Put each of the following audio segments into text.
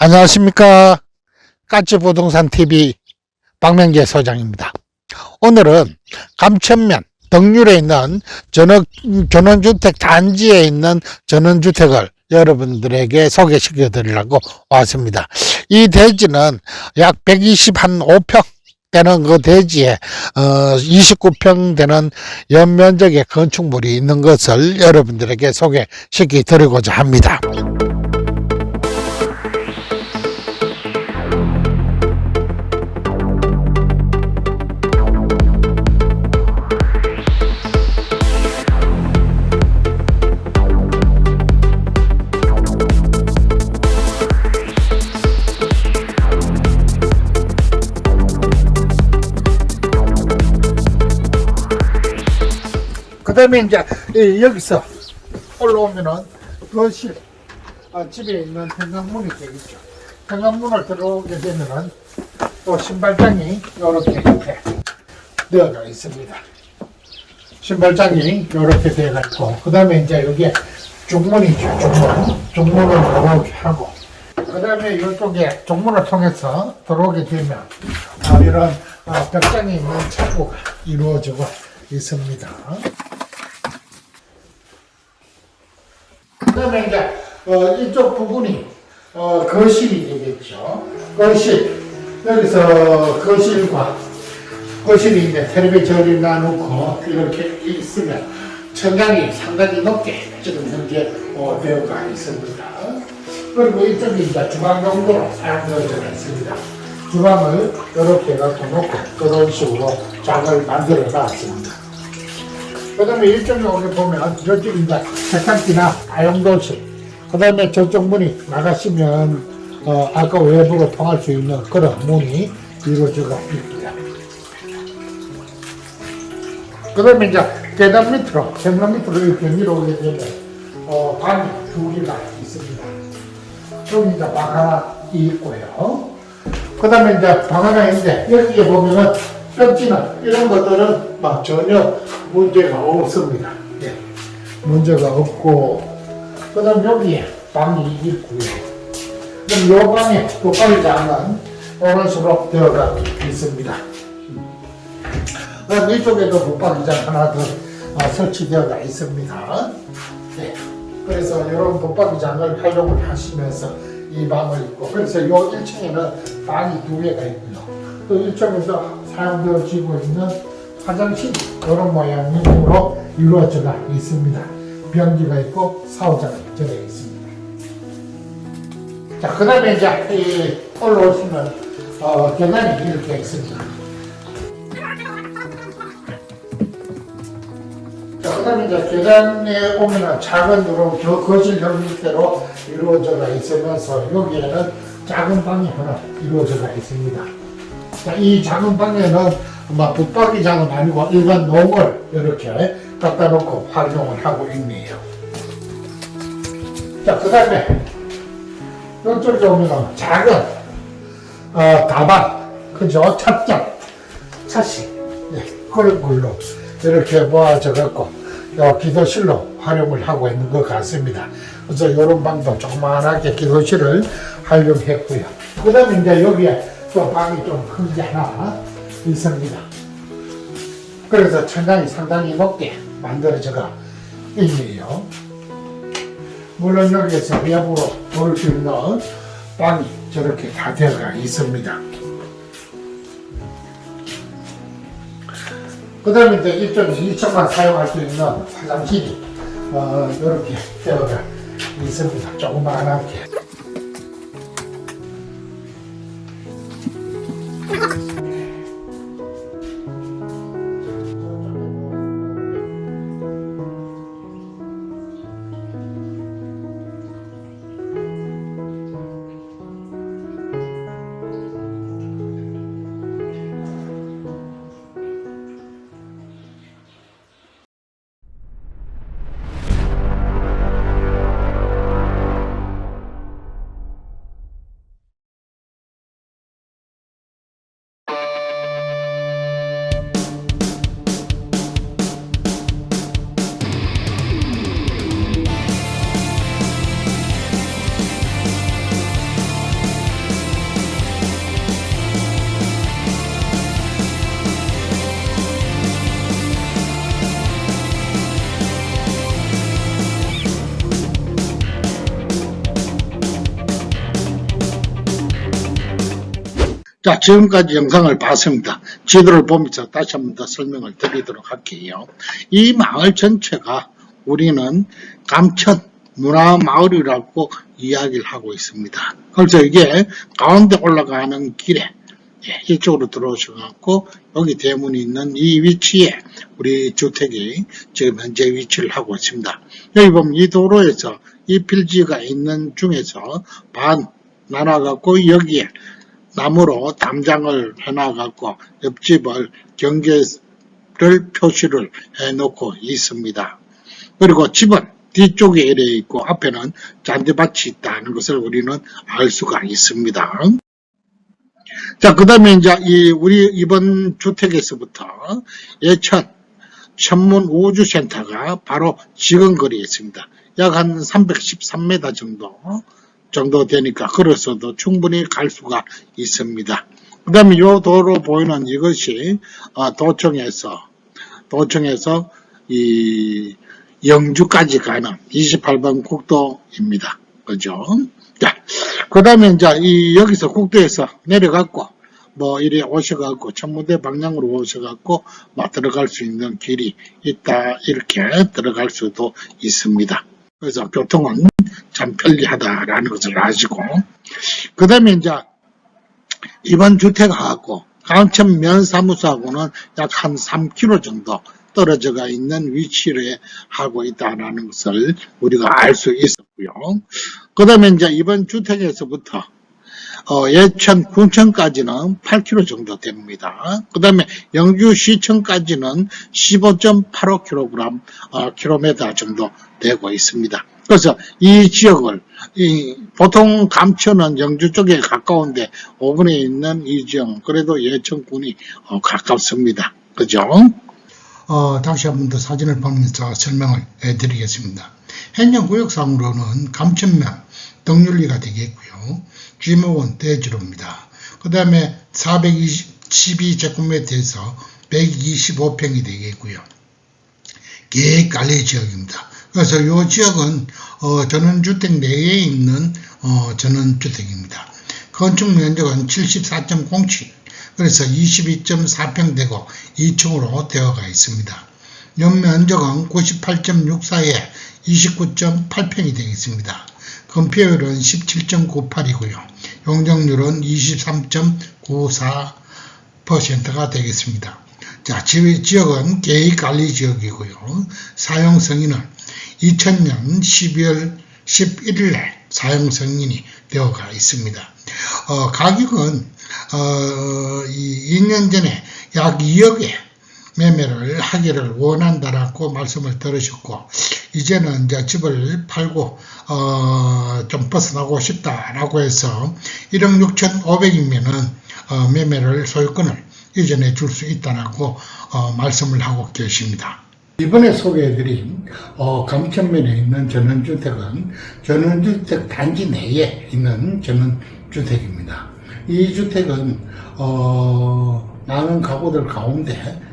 안녕하십니까. 까치부동산 TV 박명재 소장입니다. 오늘은 감천면 덕률에 있는 전원, 전원주택 단지에 있는 전원주택을 여러분들에게 소개시켜 드리려고 왔습니다. 이 대지는 약 125평 되는 그 대지에 어 29평 되는 연면적의 건축물이 있는 것을 여러분들에게 소개시켜 드리고자 합니다. 그 다음에 이제 이 여기서 올라오면은 거실 어, 집에 있는 현관문이 되겠죠. 현관문을 들어오게 되면은 또 신발장이 이렇게 이렇게 되어가 있습니다. 신발장이 이렇게 되어가 있고 그 다음에 이제 여기에 중문이죠. 중문. 중문을 들어오게 하고 그 다음에 이쪽에 중문을 통해서 들어오게 되면 아, 이런 아, 벽장이 있는 창고가 이루어지고 있습니다. 그 다음에 이제 어, 이쪽 부분이 어, 거실이 되겠죠. 거실 여기서 거실과 거실이 이제 텔레비전을 나누고 이렇게 있으면 천장이 상당히 높게 지금 현재 어, 되어가 있습니다. 그리고 이쪽이 이제 주방 용도로 사용되어져 있습니다. 주방을 이렇게 갖고 놓고 그런 식으로 장을 만들어 놨습니다. 그 다음에 이쪽에 오게 보면 저쪽 이제 세탁기나 다용도실 그 다음에 저쪽 문이 나가시면 어, 아까 외부로 통할 수 있는 그런 문이 이루어져 있습니다. 그 다음에 이제 계단 밑으로 계단 밑으로 이렇게 내려오게 되면 어, 방이 두 개가 있습니다. 여기 이제 방 하나 있고요. 그 다음에 이제 방 하나 있는데 여기에 보면은 벽지나 이런 것들은 막 전혀 문제가 없습니다. 예. 문제가 없고 그 다음 여기에 방이 있고요. 그럼 요 방에 독방장은 이런 식으로 되어가 있습니다. 그럼 이쪽에도 독방장 하나 더 아, 설치되어가 있습니다. 네. 그래서 이런 독방장을 활용을 하시면서 이 방을 있고 그래서 요 1층에는 방이 두 개가 있고요. 또 이쪽에서 사용되어지고 있는 화장실 이런 모양으로 이루어져 있습니다. 변기가 있고 샤워장이 저에 있습니다. 자, 그 다음에 이제 이 올라오시면 어, 계단이 이렇게 있습니다. 자, 그 다음에 이제 계단에 오면은 작은 저 거실 형태로 이루어져 있으면서 여기에는 작은 방이 하나 이루어져 있습니다. 자, 이 작은 방에는 막 붙박이 장은 아니고 일반 농을 이렇게 갖다 놓고 활용을 하고 있네요. 자, 그 다음에 이쪽에 오면 작은 어, 다방, 그죠? 찻장, 차식, 네, 그런 걸로 이렇게 모아져 갖고 요 기도실로 활용을 하고 있는 것 같습니다. 그래서 이런 방도 조그만하게 기도실을 활용했고요. 그 다음에 이제 여기에 또 방이 좀 큰 게 하나 있습니다. 그래서 천장이 상당히 높게 만들어져가 있네요. 물론 여기에서 외부로 볼수 있는 방이 저렇게 다 되어가 있습니다. 그 다음에 이제 이쪽 2층만 사용할 수 있는 화장실이 어, 이렇게 되어가 있습니다. 조그만하게. 자, 지금까지 영상을 봤습니다. 지도를 보면서 다시 한번 더 설명을 드리도록 할게요. 이 마을 전체가 우리는 감천 문화 마을이라고 이야기를 하고 있습니다. 그래서 이게 가운데 올라가는 길에 예, 이쪽으로 들어오셔갖고 여기 대문이 있는 이 위치에 우리 주택이 지금 현재 위치를 하고 있습니다. 여기 보면 이 도로에서 이 필지가 있는 중에서 반 나눠갖고 여기에 나무로 담장을 해놔갖고 옆집을 경계를 표시를 해놓고 있습니다. 그리고 집은 뒤쪽에 이래 있고 앞에는 잔디밭이 있다는 것을 우리는 알 수가 있습니다. 자, 그 다음에 이제 이 우리 이번 주택에서부터 예천 천문 우주센터가 바로 지근 거리에 있습니다. 약 한 313m 정도 정도 되니까 걸어서도 충분히 갈 수가 있습니다. 그 다음에 이 도로 보이는 이것이 어, 도청에서 도청에서 이 영주까지 가는 28번 국도입니다. 그죠? 자, 그 다음에 이제 이 여기서 국도에서 내려갔고 뭐 이리 오셔갖고 천무대 방향으로 오셔갖고 막 들어갈 수 있는 길이 있다 이렇게 들어갈 수도 있습니다. 그래서 교통은 참 편리하다라는 것을 아시고 그 다음에 이제 이번 주택하고 가운천 면사무소하고는 약 한 3km 정도 떨어져가 있는 위치를 하고 있다는 것을 우리가 알 수 있었고요. 그 다음에 이제 이번 주택에서부터 어, 예천 군청까지는 8km 정도 됩니다. 그 다음에 영주시청까지는 15.85kg, 어, 정도 되고 있습니다. 그래서 이 지역을, 이 보통 감천은 영주 쪽에 가까운데 5분에 있는 이 지역, 그래도 예천군이 어, 가깝습니다. 그죠? 어, 다시 한 번 더 사진을 보면서 설명을 해드리겠습니다. 행정구역상으로는 감천면 등률리가 되겠고요. G목은 대지로입니다. 그 다음에 412제곱미터에서 125평이 되겠고요. 계획 관리 지역입니다. 그래서 이 지역은 어, 전원주택 내에 있는 어, 전원주택입니다. 건축 면적은 74.07 그래서 22.4평 되고 2층으로 되어가 있습니다. 연면적은 98.64에 29.8평이 되겠습니다. 건폐율은 17.98이고요. 용적률은 23.94%가 되겠습니다. 자, 지- 지역은 계획관리지역이고요. 사용 승인은 2000년 12월 11일에 사용 승인이 되어가 있습니다. 어, 가격은 어, 이 2년 전에 약 2억에 매매를 하기를 원한다라고 말씀을 들으셨고 이제는 이제 집을 팔고 어, 좀 벗어나고 싶다라고 해서 1억 6,500이면은 어, 매매를 소유권을 이전해 줄 수 있다라고 어, 말씀을 하고 계십니다. 이번에 소개해드린 어, 감천면에 있는 전원주택은 전원주택 단지 내에 있는 전원주택입니다. 이 주택은 어, 많은 가구들 가운데 예,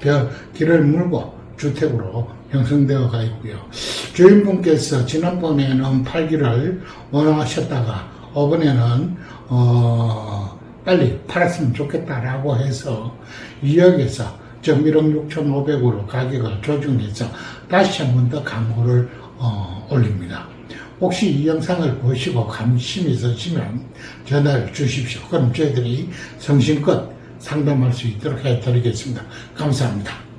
벼- 길을 물고 주택으로 형성되어 가 있고요. 주인분께서 지난번에는 팔기를 원하셨다가 이번에는 어, 빨리 팔았으면 좋겠다라고 해서 2억에서 좀 1억 6,500으로 가격을 조정해서 다시 한 번더 광고를 어, 올립니다. 혹시 이 영상을 보시고 관심이 있으시면 전화를 주십시오. 그럼 저희들이 성심껏 상담할 수 있도록 해드리겠습니다. 감사합니다.